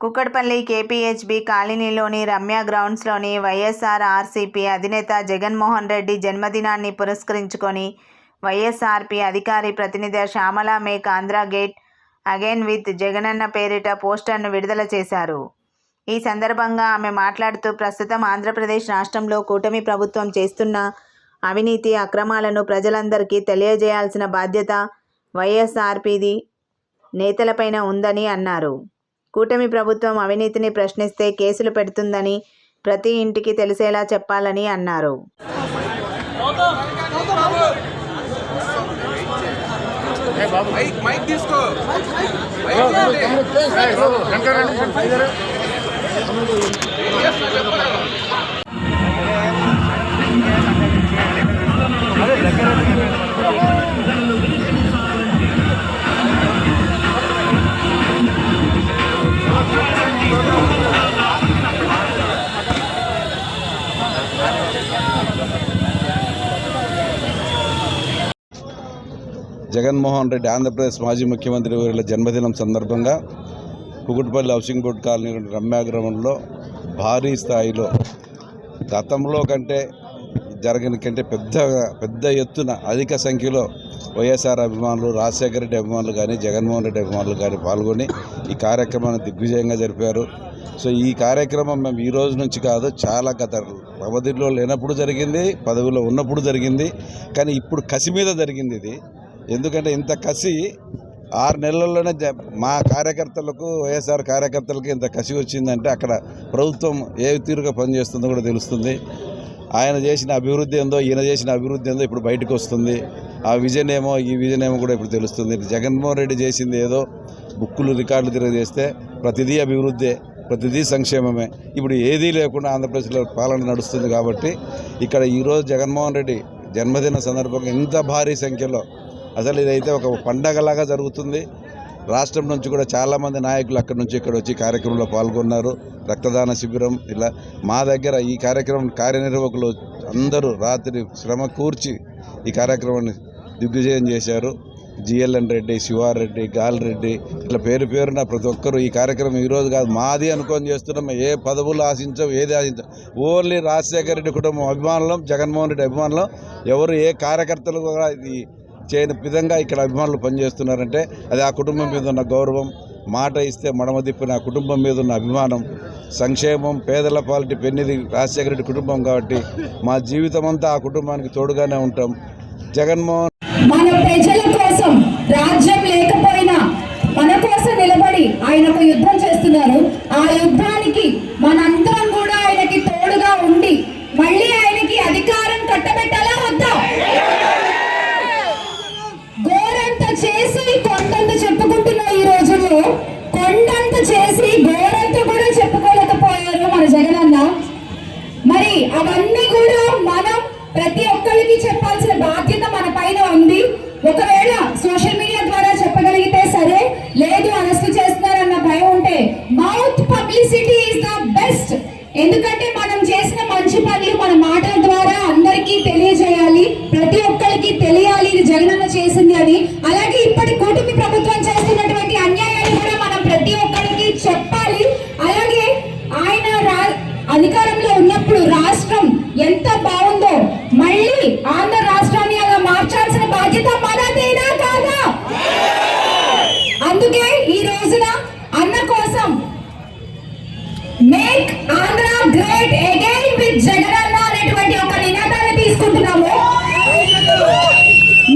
Kukatpally KPHB కాలనీలోని Ramya గ్రౌండ్స్లోని YSR RCP అధినేత జగన్మోహన్ రెడ్డి జన్మదినాన్ని పురస్కరించుకొని వైఎస్ఆర్పీ అధికారి ప్రతినిధి Shyamala make Andhra great again with Jagananna పేరిట పోస్టర్ను విడుదల చేశారు. ఈ సందర్భంగా ఆమె మాట్లాడుతూ ప్రస్తుతం ఆంధ్రప్రదేశ్ రాష్ట్రంలో కూటమి ప్రభుత్వం చేస్తున్న అవినీతి అక్రమాలను ప్రజలందరికీ తెలియజేయాల్సిన బాధ్యత వైఎస్ఆర్పీది నేతలపైన ఉందని అన్నారు. కూటమి ప్రభుత్వం అవినీతిని ప్రశ్నిస్తే కేసులు పెడుతుందని ప్రతి ఇంటికి తెలిసేలా చెప్పాలని అన్నారు మైక్ జగన్మోహన్ రెడ్డి ఆంధ్రప్రదేశ్ మాజీ ముఖ్యమంత్రి వీరుల జన్మదినం సందర్భంగా కుకుట్పల్లి హౌసింగ్ బోర్డు కాలనీ రమ్యాగ్రహంలో భారీ స్థాయిలో గతంలో కంటే జరిగిన కంటే పెద్ద పెద్ద ఎత్తున అధిక సంఖ్యలో వైఎస్ఆర్ అభిమానులు రాజశేఖర రెడ్డి అభిమానులు కానీ జగన్మోహన్ రెడ్డి అభిమానులు కానీ పాల్గొని ఈ కార్యక్రమాన్ని దిగ్విజయంగా జరిపారు. సో ఈ కార్యక్రమం మేము ఈ రోజు నుంచి కాదు చాలా గత వ్యవధిలో లేనప్పుడు జరిగింది పదవిలో ఉన్నప్పుడు జరిగింది. కానీ ఇప్పుడు కసి మీద జరిగింది ఇది. ఎందుకంటే ఇంత కసి ఆరు నెలల్లోనే జ- మా కార్యకర్తలకు వైఎస్ఆర్ కార్యకర్తలకు ఇంత కసి వచ్చిందంటే అక్కడ ప్రభుత్వం ఏ తీరుగా పనిచేస్తుందో కూడా తెలుస్తుంది. ఆయన చేసిన అభివృద్ధి ఏందో ఈయన చేసిన అభివృద్ధి ఏందో ఇప్పుడు బయటకు వస్తుంది. ఆ విజన్ ఏమో ఈ విజన్ ఏమో కూడా ఇప్పుడు తెలుస్తుంది. జగన్మోహన్ రెడ్డి చేసింది ఏదో బుక్కులు రికార్డులు తిరగజేస్తే ప్రతిదీ అభివృద్ధే ప్రతిదీ సంక్షేమమే. ఇప్పుడు ఏదీ లేకుండా ఆంధ్రప్రదేశ్లో పాలన నడుస్తుంది కాబట్టి ఇక్కడ ఈరోజు జగన్మోహన్ రెడ్డి జన్మదిన సందర్భంగా ఇంత భారీ సంఖ్యలో అసలు ఇదైతే ఒక పండగలాగా జరుగుతుంది. రాష్ట్రం నుంచి కూడా చాలామంది నాయకులు అక్కడి నుంచి ఇక్కడ వచ్చి కార్యక్రమంలో పాల్గొన్నారు. రక్తదాన శిబిరం ఇలా మా దగ్గర ఈ కార్యక్రమం కార్యనిర్వాహకులు అందరూ రాత్రి శ్రమ కూర్చి ఈ కార్యక్రమాన్ని దిగ్విజయం చేశారు. జిఎల్ఎన్ రెడ్డి శివారెడ్డి గాలిరెడ్డి ఇట్లా పేరు పేరున ప్రతి ఒక్కరు ఈ కార్యక్రమం ఈరోజు కాదు మాది అనుకొని చేస్తున్నాం. ఏ పదవులు ఆశించాం ఏది ఆశించాం ఓన్లీ రాజశేఖర రెడ్డి కుటుంబం అభిమానులం జగన్మోహన్ రెడ్డి అభిమానులం. ఎవరు ఏ కార్యకర్తలు కూడా ఇది చేయని విధంగా ఇక్కడ అభిమానులు పనిచేస్తున్నారంటే అది ఆ కుటుంబం మీద ఉన్న గౌరవం మాట ఇస్తే మడమ తిప్పిన ఆ కుటుంబం మీద ఉన్న అభిమానం సంక్షేమం పేదల పాలిటి పెన్నిది రాజశేఖర రెడ్డి కుటుంబం కాబట్టి మా జీవితం అంతా ఆ కుటుంబానికి తోడుగానే ఉంటాం. జగన్మోహన్ మన ప్రజల కోసం రాజ్యం లేకపోయినా మన కోసం నిలబడి ఆయన యుద్ధం చేస్తున్నారు. ఆ యుద్ధం అవన్నీ కూడా మనం ప్రతి ఒక్కరికి చెప్పాల్సిన బాధ్యత మన పైన ఉంది. ఒకవేళ సోషల్ మీడియా ద్వారా చెప్పగలిగితే సరే లేదు అరెస్ట్ చేస్తున్నారన్న భయం ఉంటే mouth publicity is the best. ఎందుకంటే మనం చేసిన మంచి పనులు మన మాటల ద్వారా అందరికీ తెలియజేయాలి ప్రతి ఒక్కరికి తెలియాలి ఇది జగనన్న చేసింది అని. అలాగే ఇప్పటి కూటమి ప్రభుత్వం చేస్తున్నటువంటి అన్యాయాలు కూడా మనం ప్రతి ఒక్కరికి చెప్పాలి. అలాగే ఆయన అధికారం make Andhra great again with Jagananna అనేటువంటి ఒక నినాదాన్ని తీసుకుంటున్నాము.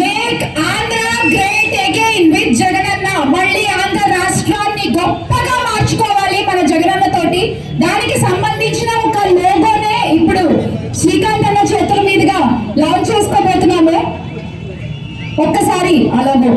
Make Andhra great again with Jagananna మళ్ళీ ఆంధ్ర రాష్ట్రాన్ని గొప్పగా మార్చుకోవాలి మన జగనన్న తోటి. దానికి సంబంధించిన ఒక లోగోనే ఇప్పుడు శ్రీకాంత్ అన్న చేతుల మీదుగా లాంచ్ చేసుకోబోతున్నాము. ఒక్కసారి అలాగో